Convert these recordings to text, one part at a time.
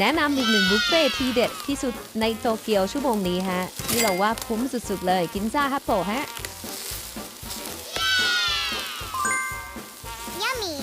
แนะนำอีกหนึ่งบุฟเฟ่ทีเด็ดที่สุดในโตเกียวชั่วโมงนี้ฮะ นี่เราว่าคุ้มสุดๆเลยกินซ่าฮัปโปะฮะ Yummy.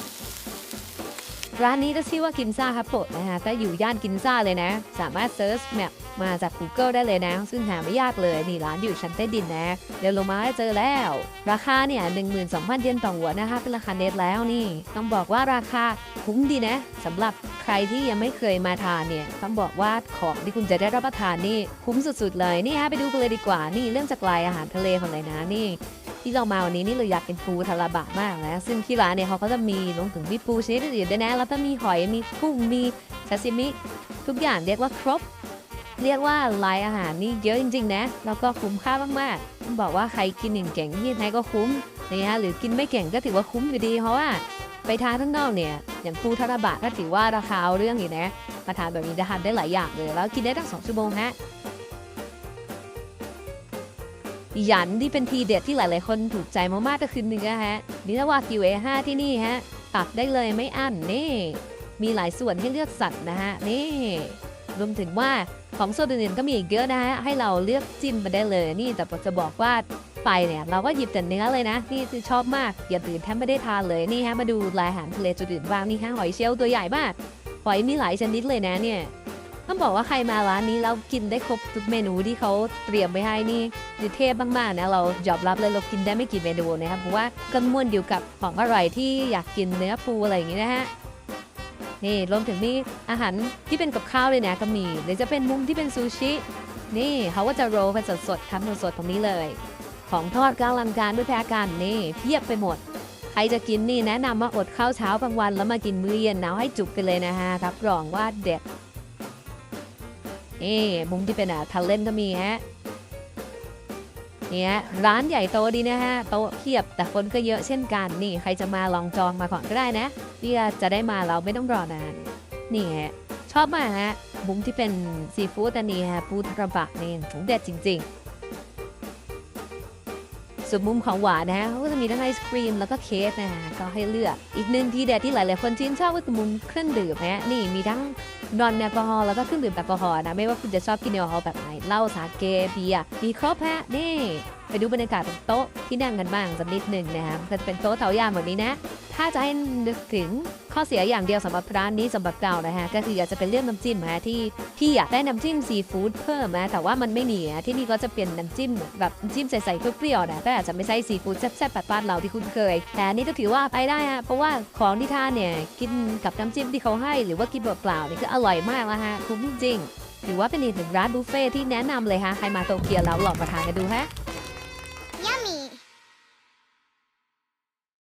ร้านนี้จะชื่อว่ากินซ่าฮัปโปะนะฮะก็อยู่ย่านกินซ่าเลยนะ สามารถเซิร์ชแมป มาจาก Google ได้เลยนะ ซึ่งหาไม่ยากเลยนี่ร้านอยู่ชั้นใต้ดินนะเดินลงมาเจอแล้ว ราคาเนี่ย12,000เยนต่อหัวนะคะเป็นราคาเน็ตแล้วนี่ต้องบอกว่าราคาคุ้มดีนะสำหรับใครที่ยังไม่เคยมาทานเนี่ยต้องบอกว่าของที่คุณจะได้รับประทานนี่คุ้มสุดๆเลยนี่ฮะไปดูกันเลยดีกว่านี่เรื่องจากลายอาหารทะเลของไหนนะนี่ที่เรามาวันนี้นี่เราอยากกินปูทาราบะมากนะ ซึ่งที่ร้านเนี่ยเขาก็จะมีรวมถึงมีปูชนิดอื่นด้วยนะ แล้วก็มีหอยมีกุ้งมีซาซิมิ ทุกอย่างเรียกว่าครบ เรียกว่าลายอาหารนี่เยอะจริง ๆ นะ แล้วก็คุ้มค่ามากๆต้องบอกว่าใครกินอย่างเก่งที่ไหนก็คุ้มนะฮะหรือกินไม่เก่งก็ถือว่าคุ้มอยู่ดี เพราะว่าไปทานข้างนอกเนี่ยอย่างปูทาราบะก็ถือว่าราคาเอาเรื่องอยู่นะมาทานแบบนี้จะทานได้หลายอย่างเลย แล้วกินได้ตั้งสองชั่วโมงฮะหยันที่เป็นทีเด็ดที่หลาย ๆ คนถูกใจมาก ๆ ก็คือเนื้อฮะเนื้อวากิว A5 ที่นี่ฮะตัดได้เลยไม่อั้นนี่ มีหลายส่วนให้เลือกสรรนะฮะนี่ รวมถึงว่าของโซนอื่นๆก็มีอีกเยอะนะฮะให้เราเลือกจิ้มมาได้เลยนี่แต่จะบอกว่าไปเนี่ยเราก็หยิบแต่เนื้อเลยนะนี่คือชอบมากอย่าตื่นแทบไม่ได้ทานเลยนี่ฮะมาดูรายอาหารทะเลจุดอื่นบ้างนี่ฮะหอยเชลล์ตัวใหญ่มากหอยมีหลายชนิดเลยนะเนี่ยต้องบอกว่าใครมาร้านนี้แล้วกินได้ครบทุกเมนูที่เขาเตรียมไว้ให้นี่คือเทพมากๆนะเรายอมรับเลยเรากินได้ไม่กี่เมนูนะครับเพราะว่าก็ม่วนอยู่กับของอร่อยที่อยากกินเนื้อปูอะไรอย่างงี้นะฮะ นี่รวมถึงนี่อาหารที่เป็นกับข้าวเลยนะก็มีหรือจะเป็นมุมที่เป็นซูชินี่เขาก็จะโรลเป็นสดๆทำสดๆตรงนี้เลย ของทอดกำลังการด้วยแพ้กันนี่เพียบไปหมดใครจะกินนี่แนะนำมาอดข้าวเช้ากลางวันแล้วมากินมื้อเย็นหนาวให้จุกไปเลยนะฮะรับรองว่าเด็ดนี่มุมที่เป็นอะทะเลนก็มีฮะ เนี่ยร้านใหญ่โตดีนะฮะโต๊ะเพียบแต่คนก็เยอะเช่นกันนี่ใครจะมาลองจองมาก่อนก็ได้นะเพื่อจะได้มาเราไม่ต้องรอนานนี่ฮะชอบมากฮะมุมที่เป็นซีฟู้ดอันนี้ฮะปูทระบะนี่ของเด็ดจริง ๆ ส่วนมุมของหวานนะฮะเขาก็จะมีทั้งไอศครีมแล้วก็เค้กนะฮะก็ให้เลือกอีกหนึ่งทีเด็ดที่หลาย ๆ คนชื่นชอบก็คือมุมเครื่องดื่มฮะนี่มีทั้งนอนแอลกอฮอล์แล้วก็เครื่องดื่มแอลกอฮอล์นะไม่ว่าคุณจะชอบกินแอลกอฮอล์แบบไหนเหล้าสาเกเบียร์มีครบฮะนี่ ไปดูบรรยากาศบนโต๊ะที่นั่งกันบ้างสักนิดหนึ่งนะครับก็จะเป็นโต๊ะเถายามแบบนี้นะ ถ้าจะให้นึกถึงข้อเสียอย่างเดียวสำหรับร้านนี้สำหรับเรานะฮะก็คืออยากจะเป็นเรื่องน้ำจิ้มฮะที่ที่อยากได้น้ำจิ้มซีฟู้ดเพิ่มนะแต่ว่ามันไม่มีอะที่นี่ก็จะเป็นน้ำจิ้มแบบน้ำจิ้มใสๆเปรี้ยวๆนะแต่อาจจะไม่ใช่ซีฟู้ดแซ่บๆแบบบ้านเราที่คุ้นเคย แต่อันนี้ก็ถือว่าไปได้ฮะเพราะว่าของที่ทานเนี่ยกินกับน้ำจิ้มที่เขาให้ หรือว่ากินเปล่าๆนี่ก็อร่อยมากแล้วฮะคุ้มจริงถือว่าเป็นอีกหนึ่งร้านบุฟเฟ่ที่แนะนำเลยฮะใครมาโตเกียวแล้วลองมาทานกันดูฮะ